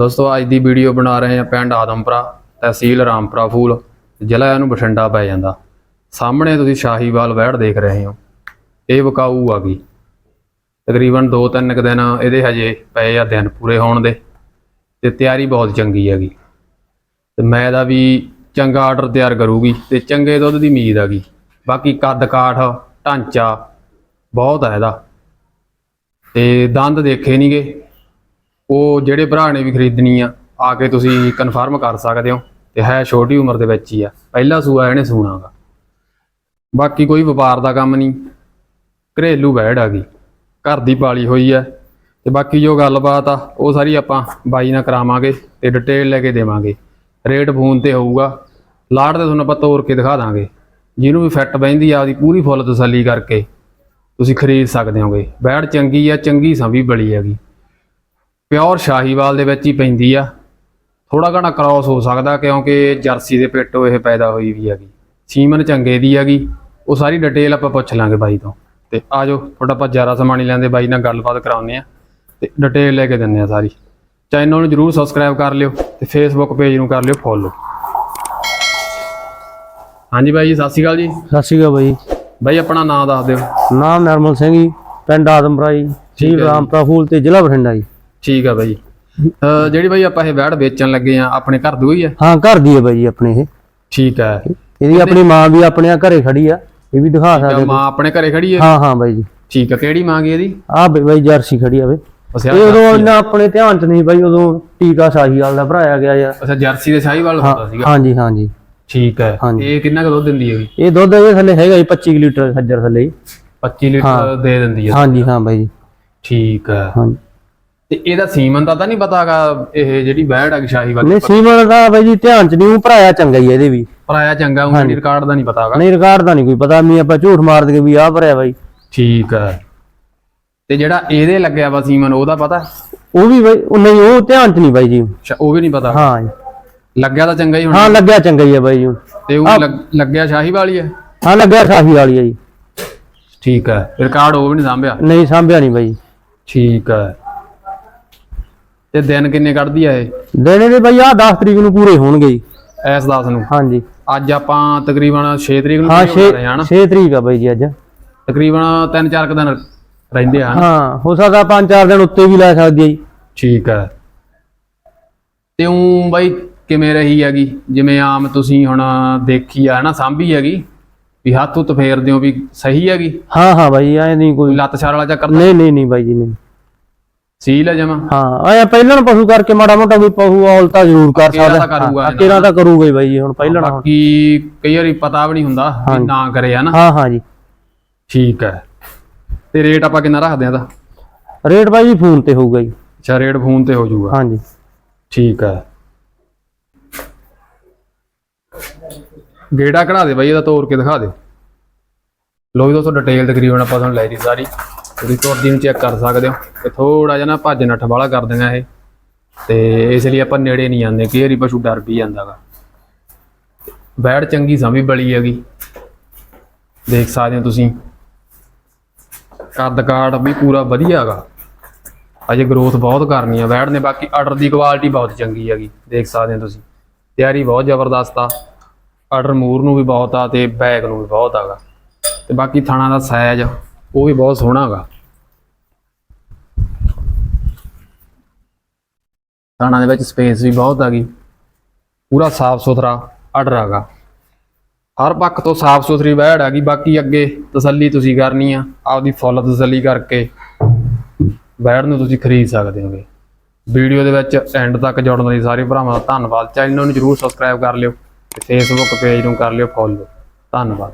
ਦੋਸਤੋ, ਅੱਜ ਦੀ ਵੀਡੀਓ ਬਣਾ ਰਹੇ ਹਾਂ ਪਿੰਡ ਆਦਮਪੁਰਾ, ਤਹਿਸੀਲ ਰਾਮਪੁਰਾ ਫੂਲ, ਜ਼ਿਲ੍ਹਾ ਇਹਨੂੰ ਬਠਿੰਡਾ ਪੈ ਜਾਂਦਾ। ਸਾਹਮਣੇ ਤੁਸੀਂ ਸ਼ਾਹੀਵਾਲ ਵਹਿੜ ਦੇਖ ਰਹੇ ਹੋ। ਇਹ ਵਿਕਾਊ ਆ ਗਈ। ਤਕਰੀਬਨ 2-3 ਕੁ ਦਿਨ ਇਹਦੇ ਹਜੇ ਪਏ ਆ ਦਿਨ ਪੂਰੇ ਹੋਣ ਦੇ, ਤੇ ਤਿਆਰੀ ਬਹੁਤ ਚੰਗੀ ਹੈਗੀ। ਤੇ ਮੈਂ ਇਹਦਾ ਵੀ ਚੰਗਾ ਆਰਡਰ ਤਿਆਰ ਕਰੂਗੀ, ਤੇ ਚੰਗੇ ਦੁੱਧ ਦੀ ਉਮੀਦ ਹੈਗੀ ਬਾਕੀ ਕੱਦ ਕਾਠ, ਢਾਂਚਾ ਬਹੁਤ ਹੈ ਇਹਦਾ। ਤੇ ਦੰਦ ਦੇਖੇ ਨਹੀਂਗੇ ਉਹ ਜਿਹੜੇ ਭਰਾ ਨੇ ਵੀ ਖਰੀਦਣੀ ਆ ਆ ਕੇ ਤੁਸੀਂ ਕਨਫਰਮ ਕਰ ਸਕਦੇ ਹੋ ਤੇ ਹੈ ਛੋਟੀ ਉਮਰ ਦੇ ਵਿੱਚ ਹੀ ਆ। ਪਹਿਲਾ ਸੂਆ ਇਹਨੇ ਸੂਣਾਗਾ ਬਾਕੀ ਕੋਈ ਵਪਾਰ ਦਾ ਕੰਮ ਨਹੀਂ। ਘਰੇਲੂ ਬੈੜ ਆ ਗਈ। ਘਰ ਦੀ ਪਾਲੀ ਹੋਈ ਆ। ਤੇ ਬਾਕੀ ਜੋ ਗੱਲਬਾਤ ਆ, ਉਹ ਸਾਰੀ ਆਪਾਂ ਬਾਈ ਨਾਲ ਕਰਾਵਾਂਗੇ ਤੇ ਡਿਟੇਲ ਲੈ ਕੇ ਦੇਵਾਂਗੇ। ਰੇਟ ਫੋਨ ਤੇ ਹੋਊਗਾ। ਲਾਟ ਤੇ ਤੁਹਾਨੂੰ ਆਪਾਂ ਤੋੜ ਕੇ ਦਿਖਾ ਦਾਂਗੇ। ਜਿਹਨੂੰ ਵੀ ਫਿੱਟ ਬੈਂਦੀ ਆ, ਉਹਦੀ ਪੂਰੀ ਫੁੱਲ ਤਸੱਲੀ ਕਰਕੇ ਤੁਸੀਂ ਖਰੀਦ ਸਕਦੇ ਹੋਗੇ। ਬੈੜ ਚੰਗੀ ਆ, ਚੰਗੀ ਸੰਭੀ ਬਲੀ ਹੈਗੀ। ਪਿਓਰ ਸ਼ਾਹੀਵਾਲ ਦੇ ਵਿੱਚ ਹੀ ਪੈਂਦੀ ਆ। ਥੋੜਾ ਘਣਾ ਕ੍ਰਾਸ ਹੋ ਸਕਦਾ ਕਿਉਂਕਿ ਜਰਸੀ ਦੇ ਪਿੱਟੋ ਇਹ ਪੈਦਾ ਹੋਈ ਵੀ ਹੈਗੀ। ਸੀਮਨ ਚੰਗੇ ਦੀ ਹੈਗੀ। ਉਹ ਸਾਰੀ ਡਿਟੇਲ ਆਪਾਂ ਪੁੱਛ ਲਾਂਗੇ ਬਾਈ ਤੋਂ। ਤੇ ਆਜੋ ਥੋੜਾ ਆਪਾਂ ਜ਼ਿਆਦਾ ਸਮਾਂ ਨਹੀਂ ਲੈਂਦੇ ਬਾਈ ਨਾਲ ਗੱਲਬਾਤ ਕਰਾਉਂਦੇ ਆ ਤੇ ਡਿਟੇਲ ਲੈ ਕੇ ਦਿੰਦੇ ਆ ਸਾਰੀ। ਚੈਨਲ ਨੂੰ ਜਰੂਰ ਸਬਸਕ੍ਰਾਈਬ ਕਰ ਲਿਓ ਤੇ ਫੇਸਬੁੱਕ ਪੇਜ ਨੂੰ ਕਰ ਲਿਓ ਫੋਲੋ ਹਾਂਜੀ ਬਾਈ ਜੀ ਸਤਿ ਸ਼੍ਰੀ ਅਕਾਲ ਜੀ। ਸਤਿ ਸ਼੍ਰੀ ਅਕਾਲ ਬਾਈ। ਬਾਈ ਆਪਣਾ ਨਾਮ ਦੱਸ ਦਿਓ। ਨਾਮ ਨਰਮਲ ਸਿੰਘ ਜੀ ਪਿੰਡ ਆਦਮਪੁਰਾ ਜੀ। ਜੀ। ਰਾਮਪੁਰਾ ਫੂਲ ਤੇ ਜ਼ਿਲ੍ਹਾ ਬਠਿੰਡਾ ਜੀ। ਠੀਕ ਆ ਬਾਈ। ਅਹ ਜਿਹੜੀ ਬਾਈ ਆਪਾਂ ਇਹ ਵੈੜ ਵੇਚਣ ਲੱਗੇ ਆ ਆਪਣੇ ਘਰ ਦੀ ਹੋਈ ਆ? ਹਾਂ ਘਰ ਦੀ ਹੈ ਬਾਈ ਜੀ ਆਪਣੇ ਇਹ। ਠੀਕ ਹੈ ਇਹਦੀ ਆਪਣੀ ਮਾਂ ਵੀ ਆਪਣੇ ਆ ਘਰੇ ਖੜੀ ਆ ਇਹ ਵੀ ਦਿਖਾ ਸਕਦੇ ਮਾਂ ਆਪਣੇ ਘਰੇ ਖੜੀ ਹੈ ਹਾਂ ਹਾਂ ਬਾਈ ਜੀ। ਠੀਕ ਆ ਕਿਹੜੀ ਮਾਂ ਗਈ ਇਹਦੀ? ਆ ਬਾਈ ਜਰਸੀ ਖੜੀ ਅੱਛਾ ਇਹ ਉਦੋਂ ਇੰਨਾ ਆਪਣੇ ਧਿਆਨ ਚ ਨਹੀਂ ਬਾਈ ਉਦੋਂ ਟੀਕਾ ਸਾਹੀਵਾਲ ਦਾ ਭਰਾਇਆ ਗਿਆ ਯਾਰ ਅੱਛਾ ਜਰਸੀ ਦੇ ਸ਼ਾਹੀਵਾਲ ਹੁੰਦਾ ਸੀਗਾ? ਹਾਂਜੀ ਹਾਂਜੀ। ਠੀਕ ਹੈ ਹਾਂਜੀ। ਇਹ ਕਿੰਨਾ ਕੁ ਦੁੱਧ ਦਿੰਦੀ ਹੈਗੀ ਇਹ ਦੁੱਧ ਇਹਦੇ ਥੱਲੇ ਹੈਗਾ ਜੀ 25 ਲੀਟਰ ਖੱਜਰ ਥੱਲੇ ਜੀ। 25 ਲੀਟਰ ਦੇ ਦਿੰਦੀ ਹੈ ਹਾਂਜੀ ਹਾਂ ਬਾਈ ਜੀ। ਠੀਕ ਹੈ ਹਾਂਜੀ। ਤੇ ਇਹਦਾ ਸੀਮਨ ਦਾ ਤਾਂ ਨਹੀਂ ਪਤਾਗਾ ਇਹ ਜਿਹੜੀ ਬੈੜ ਹੈ ਸ਼ਾਹੀਵਾਲ ਨਹੀਂ ਸੀਮਨ ਦਾ ਬਾਈ ਜੀ ਧਿਆਨ ਚ ਨਹੀਂ ਉਹ ਭਰਾਇਆ ਚੰਗਾ ਹੀ ਆ ਇਹਦੇ ਵੀ। ਪਰਾਇਆ ਚੰਗਾ ਉਹ ਰਿਕਾਰਡ ਦਾ ਨਹੀਂ ਪਤਾਗਾ। ਨਹੀਂ ਰਿਕਾਰਡ ਦਾ ਨਹੀਂ ਕੋਈ ਪਤਾ ਨਹੀਂ ਆਪਾਂ ਝੂਠ ਮਾਰ ਦਗੇ ਵੀ ਆਹ ਭਰਿਆ ਬਾਈ। ਠੀਕ ਹੈ ਤੇ ਜਿਹੜਾ ਇਹਦੇ ਲੱਗਿਆ ਵਾ ਸੀਮਨ ਉਹਦਾ ਪਤਾ? ਉਹ ਵੀ ਬਾਈ ਉਹ ਨਹੀਂ ਉਹ ਧਿਆਨ ਚ ਨਹੀਂ ਬਾਈ ਜੀ। ਅੱਛਾ, ਉਹ ਵੀ ਨਹੀਂ ਪਤਾ? ਹਾਂ। ਲੱਗਿਆ ਤਾਂ ਚੰਗਾ ਹੀ ਹੁਣ। ਹਾਂ ਲੱਗਿਆ ਚੰਗਾ ਹੀ ਆ ਬਾਈ ਜੀ। ਤੇ ਉਹ ਲੱਗ- ਲੱਗਿਆ ਸ਼ਾਹੀਵਾਲ ਹੀ ਹੈ ਹਾਂ ਲੱਗਿਆ ਸਾਹੀ ਵਾਲੀ ਆ ਜੀ। ਠੀਕ ਹੈ ਰਿਕਾਰਡ ਉਹ ਵੀ ਨਹੀਂ ਸਾਂਭਿਆ? ਨਹੀਂ ਸਾਂਭਿਆ ਨਹੀਂ ਬਾਈ। ਠੀਕ ਹੈ ਤੇ ਦਿਨ ਕਿੰਨੇ ਕੱਢਦੀ ਆ ਇਹ? ਦੇਣੇ ਦੇ ਬਾਈ ਆ 10 ਤਰੀਕ ਨੂੰ ਪੂਰੇ ਹੋਣਗੇ ਜੀ। ਐਸ 10 ਨੂੰ? ਹਾਂਜੀ। ਅੱਜ ਆਪਾਂ ਤਕਰੀਬਨ 6 ਤਰੀਕ ਨੂੰ ਹਾਂ video 6 ਬਣਾ ਰਹੇ ਹਾਂ ਨਾ 6 ਤਰੀਕ ਆ ਬਾਈ ਜੀ ਅੱਜ। ਤਕਰੀਬਨ 3-4 ਦਿਨ ਰਹਿੰਦੇ ਆ ਹਾਂ ਹੋ ਸਕਦਾ 5-4 ਦਿਨ ਉੱਤੇ ਵੀ ਲੈ ਸਕਦੀ ਆ ਜੀ। ਠੀਕ ਹੈ ਤੇ ਉਹ ਬਾਈ ਕਿਵੇਂ ਰਹੀ ਹੈਗੀ? ਜਿਵੇਂ ਆਮ ਤੁਸੀਂ ਹੁਣ ਦੇਖੀ ਆ ਨਾ ਸਾਂਭੀ ਹੈਗੀ? ਵੀ ਹੱਥ ਉੱਤ ਫੇਰਦੇ ਹੋ ਵੀ ਸਹੀ ਹੈਗੀ? ਹਾਂ ਹਾਂ ਬਾਈ ਐ ਨਹੀਂ ਕੋਈ ਲੱਤ ਛਾਰ ਵਾਲਾ ਚੱਕਰ ਨਹੀਂ ਨਹੀਂ ਨਹੀਂ ਬਾਈ ਜੀ ਨਹੀਂ। ਸੀਲ ਹੈ ਜਮਾ। ਹਾਂ ਆਇਆ ਪਹਿਲਾਂ ਨੂੰ ਪਸ਼ੂ ਕਰਕੇ ਮਾੜਾ ਮੋਟਾ ਵੀ ਪਸ਼ੂ ਔਲ ਤਾਂ ਜ਼ਰੂਰ ਕਰ ਸਕਦਾ। ਤਾਂ ਕਰੂਗਾ ਹਾਂ, ਅੱਗੇ ਨਾਲ ਤਾਂ ਕਰੂਗਾ ਹੀ ਬਾਈ ਜੀ ਹੁਣ ਪਹਿਲਾਂ ਨਾਲ ਬਾਕੀ ਕਈ ਵਾਰੀ ਪਤਾ ਵੀ ਨਹੀਂ ਹੁੰਦਾ ਵੀ ਨਾ ਕਰੇ ਹਨਾ ਹਾਂ ਹਾਂ ਜੀ। ਠੀਕ ਹੈ। ਤੇ ਰੇਟ ਆਪਾਂ ਕਿੰਨਾ ਰੱਖਦੇ ਆ ਦਾ ਰੇਟ ਬਾਈ ਜੀ ਫੋਨ ਤੇ ਹੋਊਗਾ ਜੀ। ਅੱਛਾ ਰੇਟ ਫੋਨ ਤੇ ਹੋ ਜਾਊਗਾ। ਹਾਂਜੀ। ਠੀਕ ਹੈ। ਗੇੜਾ ਕਢਾ ਦੇ ਬਾਈ ਇਹਦਾ ਤੋੜ ਕੇ ਦਿਖਾ ਦਿਓ ਲੋ ਜੀ ਦੋਸਤੋ ਡਿਟੇਲ ਤਕਰੀਬਨ ਆਪਾਂ ਤੁਹਾਨੂੰ ਲੈ ਦੀ ਸਾਰੀ। ਤੁਸੀਂ ਤੁਰਦੀ ਨੂੰ ਚੈੱਕ ਕਰ ਸਕਦੇ ਹੋ ਤੇ ਥੋੜਾ ਜਿਹਾ ਨਾ ਭੱਜ ਨੱਠ ਵਾਲਾ ਕਰ ਦਿੰਗਾ ਇਹ। ਤੇ ਇਸ ਲਈ ਆਪਾਂ ਨੇੜੇ ਨਹੀਂ ਜਾਂਦੇ, ਕਈ ਵਾਰੀ ਪਸ਼ੂ ਡਰ ਵੀ ਜਾਂਦਾਗਾ ਬੈੜ ਚੰਗੀ ਸਮੀ ਬਲੀ ਹੈਗੀ। ਦੇਖ ਸਕਦੇ ਹੋ ਤੁਸੀਂ। ਕੱਦ ਕਾਟ ਵੀ ਪੂਰਾ ਵਧੀਆ ਹੈਗਾ ਅਜੇ ਗਰੋਥ ਬਹੁਤ ਕਰਨੀ ਆ। ਵੈੜ ਨੇ ਬਾਕੀ ਆਰਡਰ ਦੀ ਕੁਆਲਿਟੀ ਬਹੁਤ ਚੰਗੀ ਹੈਗੀ। ਦੇਖ ਸਕਦੇ ਹੋ ਤੁਸੀਂ। ਤਿਆਰੀ ਬਹੁਤ ਜ਼ਬਰਦਸਤ ਆ। ਆਰਡਰ ਮੂਰ ਨੂੰ ਵੀ ਬਹੁਤ ਆ ਤੇ ਬੈਕ ਨੂੰ ਵੀ ਬਹੁਤ ਆਗਾ ਤੇ ਬਾਕੀ ਥਾਣਾ ਦਾ ਸਾਈਜ਼ ਉਹ ਵੀ ਬਹੁਤ ਸੋਹਣਾ ਹੈਗਾ ਥਾਣਾ ਦੇ ਵਿੱਚ ਸਪੇਸ ਵੀ ਬਹੁਤ ਹੈਗੀ ਪੂਰਾ ਸਾਫ਼ ਸੁਥਰਾ ਆਰਡਰ ਹੈਗਾ ਹਰ ਪੱਖ ਤੋਂ ਸਾਫ਼ ਸੁਥਰੀ ਵੈੜ ਹੈਗੀ ਬਾਕੀ ਅੱਗੇ ਤਸੱਲੀ ਤੁਸੀਂ ਕਰਨੀ ਆ, ਆਪਦੀ ਫੁੱਲ ਤਸੱਲੀ ਕਰਕੇ ਬੈਡ ਨੂੰ ਤੁਸੀਂ ਖਰੀਦ ਸਕਦੇ ਹੋਗੇ। ਵੀਡੀਓ ਦੇ ਵਿੱਚ ਐਂਡ ਤੱਕ ਜੁੜਨ ਲਈ ਸਾਰੇ ਭਰਾਵਾਂ ਦਾ ਧੰਨਵਾਦ। ਚੈਨਲ ਨੂੰ ਜਰੂਰ ਸਬਸਕ੍ਰਾਈਬ ਕਰ ਲਿਓ ਤੇ ਫੇਸਬੁੱਕ ਪੇਜ ਨੂੰ ਕਰ ਲਿਓ ਫੋਲੋ ਧੰਨਵਾਦ।